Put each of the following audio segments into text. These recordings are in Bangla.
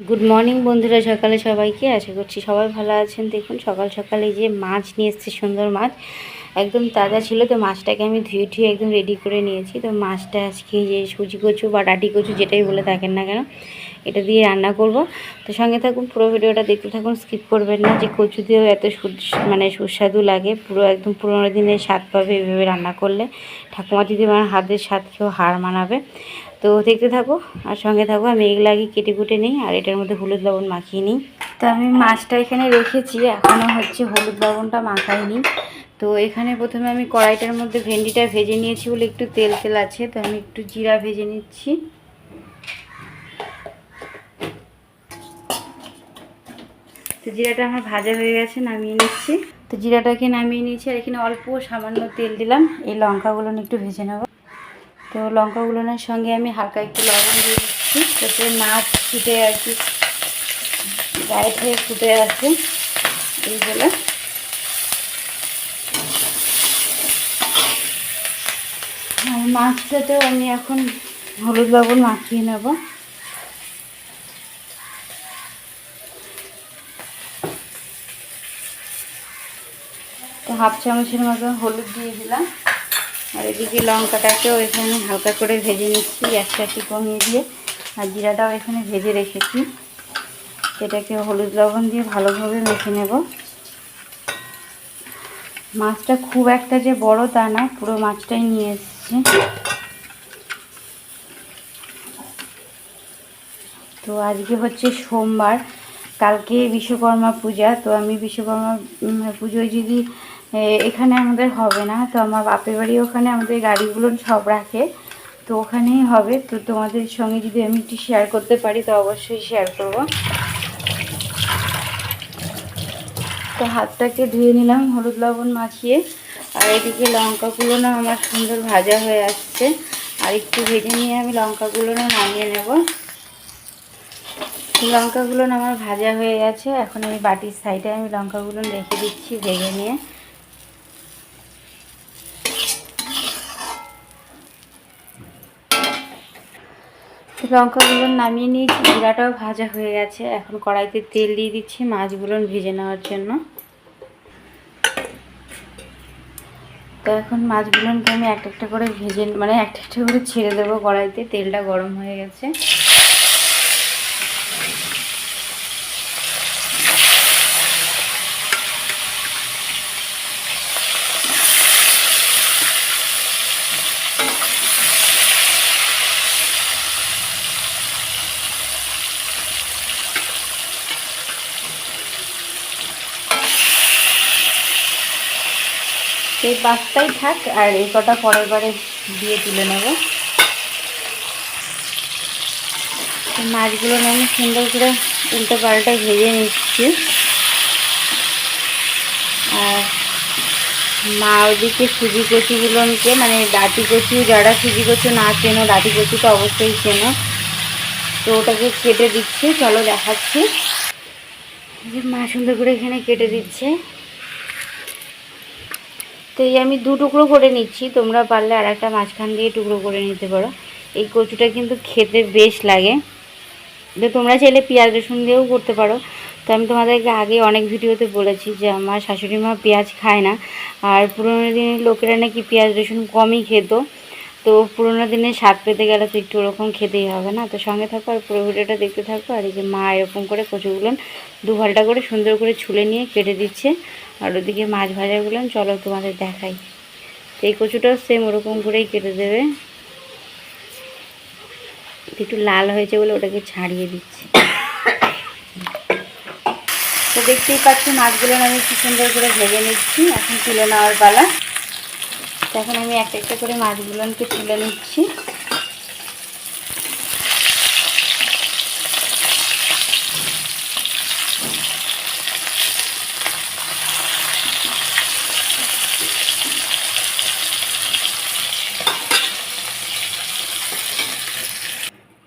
গুড মর্নিং বন্ধুরা, সকালে সবাইকে। আশা করছি সবাই ভালো আছেন। দেখুন, সকাল সকালে যে মাছ নিয়ে এসছে, সুন্দর মাছ। একদম তাজা ছিল, তো মাছটাকে আমি ধুয়ে ধুয়ে একদম রেডি করে নিয়েছি। তো মাছটা আজকে যে সুজি কচু বা ডাটি কচু, যেটাই বলে থাকেন না কেন, এটা দিয়ে রান্না করব। তো সঙ্গে থাকুন, পুরো ভিডিওটা দেখতে থাকুন স্কিপ করবেন না। যে কচু দিয়েও এত মানে সুস্বাদু লাগে, পুরো একদম পুরোনো দিনের স্বাদ পাবে এভাবে রান্না করলে। ঠাকুমা দিদিমার হাতের স্বাদ খেয়েও হার মানাবে। তো দেখতে থাকো, আর সঙ্গে থাকো, আমি এগুলো আগে কেটে কুটে নিই, আর এটার মধ্যে হলুদ লবণ মাখিয়ে নিই। তো আমি মাছটা এখানে রেখেছি এখনও হচ্ছে হলুদ লবণটা মাখাইনি। তো এখানে প্রথমে আমি কড়াইটার মধ্যে ভেন্ডিটা ভেজে নিয়েছি বলে একটু তেল তেল আছে, তো আমি একটু জিরা ভেজে নিচ্ছি। তো জিরাটা আমার ভাজা হয়ে গেছে, নামিয়ে নিচ্ছি। তো জিরাটাকে নামিয়ে নিয়েছি, আর এখানে অল্প সামান্য তেল দিলাম, এই লঙ্কাগুলো একটু ভেজে নেব। তো লঙ্কাগুলোর সঙ্গে আমি হালকা একটু লবণ দিয়ে দিচ্ছি, যাতে মাছ ফুটে আর কি, গায়ে থেকে ফুটে আসে এইগুলো আর মাছটাতেও আমি এখন হলুদ লবণ মাখিয়ে নেব। তো হাফ চামচের মতো হলুদ দিয়ে দিলাম। আর এদিকে লঙ্কাটাকেও এখানে হালকা করে ভেজে নিচ্ছি, একটু কমিয়ে দিয়ে। আর জিরাটাও এখানে ভেজে রেখেছি। সেটাকে হলুদ লবণ দিয়ে ভালোভাবে মেখে নেব। মাছটা খুব একটা যে বড় তা না, পুরো মাছটাই নিয়ে এসেছি। তো আজকে হচ্ছে সোমবার, কালকে বিশ্বকর্মা পূজা, তো আমি বিশ্বকর্মা পুজোয় যদি এখানে আমাদের হবে না। তো আমার বাপের বাড়ি ওখানে আমাদের গাড়িগুলো সব রাখে। তো ওখানেই হবে। তো তোমাদের সঙ্গে যদি আমি একটু শেয়ার করতে পারি, তো অবশ্যই শেয়ার করব। তো হাতটাকে ধুয়ে নিলাম, হলুদ লবণ মাখিয়ে। আর এদিকে লঙ্কাগুলো না আমার সুন্দর ভাজা হয়ে আসছে। আর একটু ভেজে নিয়ে আমি লঙ্কাগুলো না নামিয়ে নেব। লঙ্কাগুলো না আমার ভাজা হয়ে গেছে। এখন আমি বাটির সাইডে আমি লঙ্কাগুলো রেখে দিচ্ছি ভেজে নিয়ে। লঙ্কাগুলো নামিয়ে নিয়েছি, জিরাটাও ভাজা হয়ে গেছে। এখন কড়াইতে তেল দিয়ে দিচ্ছি মাছগুলো ভেজে নেওয়ার জন্য। তো এখন মাছগুলোকে আমি একটা একটা করে ভেজে মানে একটা একটা করে ছেড়ে দেবো কড়াইতে, তেলটা গরম হয়ে গেছে। এই পাঁচটাই থাক আর এই কটা পরের বারে দিয়ে তুলে নেব। মাছগুলো আমি সুন্দর করে উল্টো পাল্টা ভেজে নিচ্ছি। আর মা ওদিকে সুজি কচুগুলোকে মানে ডাটি কচু যারা সুজি কচু না চেনো ডাটি কচু তো অবশ্যই চেনো। তো ওটাকে কেটে দিচ্ছে, চলো দেখাচ্ছি। যে মা সুন্দর করে এখানে কেটে দিচ্ছে। তো এই আমি দু টুকরো করে নিচ্ছি। তোমরা পারলে আর একটা মাঝখান দিয়ে টুকরো করে নিতে পারো। এই কচুটা কিন্তু খেতে বেশ লাগে। তো তোমরা চাইলে পেঁয়াজ রসুন দিয়েও করতে পারো। তো আমি তোমাদেরকে আগে অনেক ভিডিওতে বলেছি যে আমার শাশুড়ি মা পেঁয়াজ খায় না। আর পুরোনো দিনের লোকেরা নাকি পেঁয়াজ রসুন কমই খেত। তো পুরোনো দিনে স্বাদ পেতে গেলে তো একটু ওরকম খেতেই হবে না? তো সঙ্গে থাকো আর পুরো ভিডিওটা দেখতে থাকো। আর এই যে মা এরকম করে কচুগুলো দু ভালটা করে সুন্দর করে ছুলে নিয়ে কেটে দিচ্ছে। আর ওদিকে মাছ ভাজাগুলো চলো তোমাদের দেখাই। তো এই কচুটাও সেম ওরকম করেই কেটে দেবে। একটু লাল হয়েছে বলে ওটাকে ছাড়িয়ে দিচ্ছি। তো দেখতেই পাচ্ছি মাছগুলো আমি কি সুন্দর করে ভেজে নিচ্ছি। এখন তুলে নেওয়ার পালা। এখন আমি একটা একটা করে মাছগুলোকে তুলে নিচ্ছি।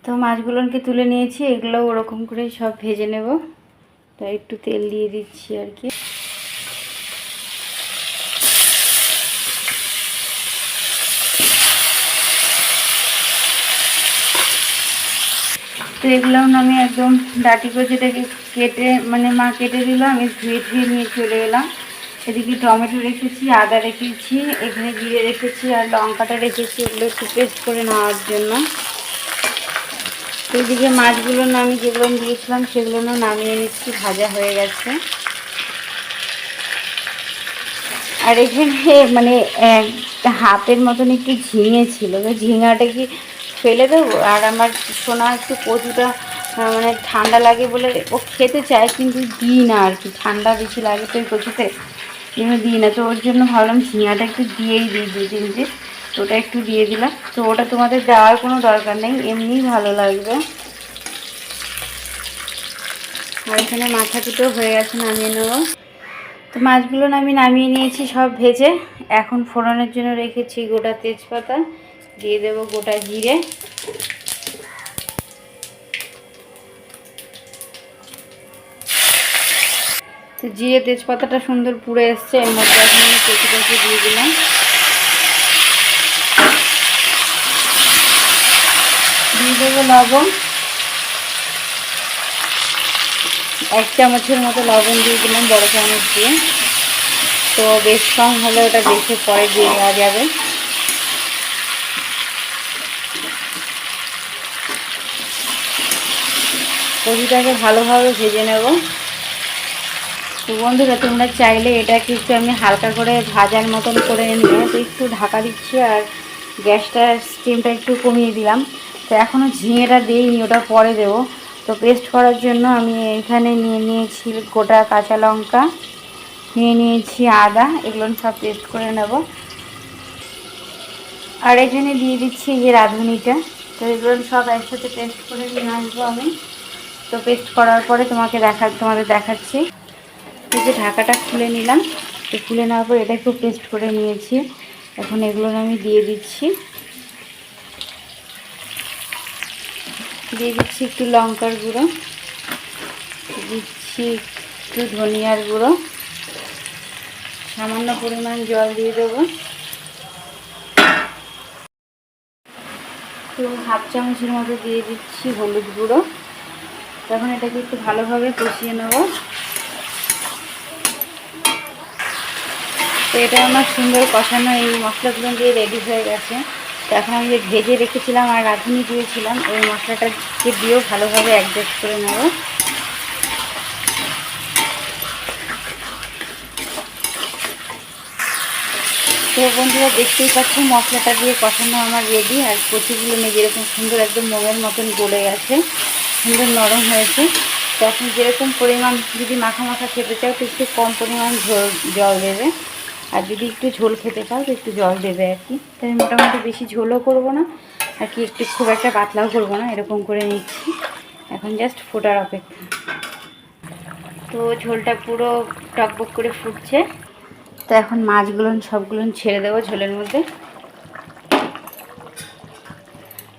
তো মাছগুলোকে তুলে নিয়েছি, এগুলো ওরকম করে সব ভেজে নেব। তো একটু তেল দিয়ে দিচ্ছি আর কি। তো এগুলো আমি একদম ডাটি কচিটাকে কেটে মানে মা কেটে দিল, আমি ধুয়ে ধুয়ে নিয়ে চলে এলাম। এদিকে টমেটো রেখেছি, আদা রেখেছি, এখানে জিরে রেখেছি আর লঙ্কাটা রেখেছি, এগুলো একটু পেস্ট করে নেওয়ার জন্য। এদিকে মাছগুলো আমি যেগুলো দিয়েছিলাম, সেগুলো নামিয়ে নিচ্ছি, ভাজা হয়ে গেছে। আর এখানে মানে হাতের মতন একটু ঝিঙে ছিল। তো ঝিঙাটা কি ফেলে দেবো। আর আমার সোনা একটু কচুটা মানে ঠান্ডা লাগে বলে ও খেতে চায়, কিন্তু দিই না আর কি। ঠান্ডা বেশি লাগে তো ওই কচুতে জন্য দিই না। তো ওর জন্য ভাবলাম ঝিঙাটা একটু দিয়েই দিই দু তিনটে তো ওটা একটু দিয়ে দিলাম। তো ওটা তোমাদের দেওয়ার কোনো দরকার নেই, এমনিই ভালো লাগবে। আর এখানে মাথা দুটো হয়ে গেছে, নামিয়ে নেব। তো মাছগুলো আমি নামিয়ে নিয়েছি সব ভেজে। এখন ফোড়নের জন্য রেখেছি গোটা তেজপাতা। দিয়ে দেবো গোটা জিরে। তো জিরে তেজপাতাটা সুন্দর পুড়ে এসছে, এর মধ্যে এখন আমি কচি কচি দিয়ে দিলাম। দিয়ে দেবো লবণ। এক চামচের মতো লবণ দিয়ে দিলাম বড় চামচ দিয়ে। তো বেশ কম হলে ওটা বেশি পরে দিয়ে দেওয়া যাবে। কচুটাকে ভালোভাবে ভেজে নেব। তো বন্ধুরা, তোমরা চাইলে এটাকে একটু আমি হালকা করে ভাজার মতন করে নিয়ে তো একটু ঢাকা দিচ্ছি আর গ্যাসটা স্টিমটা একটু কমিয়ে দিলাম। তো এখনও ঝিঙেটা দিইনি, ওটা পরে দেবো। তো পেস্ট করার জন্য আমি এখানে নিয়ে নিয়েছি গোটা কাঁচা লঙ্কা, নিয়ে নিয়েছি আদা, এগুলো সব পেস্ট করে নেব। আর এখানে দিয়ে দিচ্ছি যে রাঁধুনিটা। তো এগুলো সব একসাথে পেস্ট করে নিয়ে আসব আমি। তো পেস্ট করার পরে তোমাকে দেখা, তোমাদের দেখাচ্ছি। এই যে ঢাকাটা খুলে নিলাম, তো খুলে নেওয়ার পর এটা একটু পেস্ট করে নিয়েছি। এখন এগুলো আমি দিয়ে দিচ্ছি। দিয়ে দিচ্ছি একটু লঙ্কার গুঁড়ো, দিচ্ছি একটু ধনিয়ার গুঁড়ো, সামান্য পরিমাণ জল দিয়ে দেবো। তো হাফ চামচের মতো দিয়ে দিচ্ছি হলুদ গুঁড়ো। তখন এটাকে একটু ভালোভাবে কষিয়ে নেব। তো এটা আমার সুন্দর কষানো এই মশলাগুলো দিয়ে রেডি হয়ে গেছে। তো এখন আমি যে ভেজে রেখেছিলাম আর রাঁধুনি দিয়েছিলাম, ওই মশলাটাকে দিয়েও ভালোভাবে অ্যাডজাস্ট করে নেব। তো বন্ধুরা দেখতেই পাচ্ছ, মশলাটা দিয়ে কষানো আমার রেডি আর কচিগুলো নিয়ে যেরকম সুন্দর একদম মোমের মতন গলে গেছে। সুন্দর নরম হয়েছে। তো আপনি যেরকম পরিমাণ যদি মাখা মাখা খেতে চাও, তো একটু কম পরিমাণ জল দেবে। আর যদি একটু ঝোল খেতে চাও, তো একটু জল দেবে আর কি। তাই মোটামুটি বেশি ঝোলও করব না, আর কি একটু খুব একটা পাতলাও করব না, এরকম করে নিচ্ছি। এখন জাস্ট ফোটার অপেক্ষা। তো ঝোলটা পুরো টকবক করে ফুটছে। তো এখন মাছগুলো, সবগুলো ছেড়ে দেবো ঝোলের মধ্যে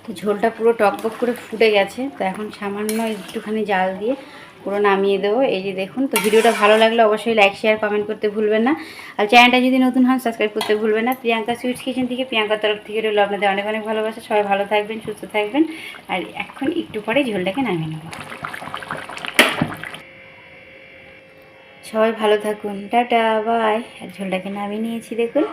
তো ঝোলটা পুরো টকবক করে ফুটে গেছে, তো এখন সামান্য একটুখানি জাল দিয়ে পুরো নামিয়ে দেবো। এই যে দেখুন, তো ভিডিওটা ভালো লাগলে অবশ্যই লাইক শেয়ার কমেন্ট করতে ভুলবেন না। আর চ্যানেলটা যদি নতুন হন সাবস্ক্রাইব করতে ভুলবেন না। প্রিয়াঙ্কা সুইটস কিচেন থেকে প্রিয়াঙ্কার তরফ থেকে রইল আপনাদের অনেক অনেক ভালোবাসা। সবাই ভালো থাকবেন, সুস্থ থাকবেন। আর এখন একটু পরে ঝোলটাকে নামিয়ে নেব। সবাই ভালো থাকুন। টাটা বাই আর ঝোলটাকে নামিয়ে নিয়েছি, দেখুন।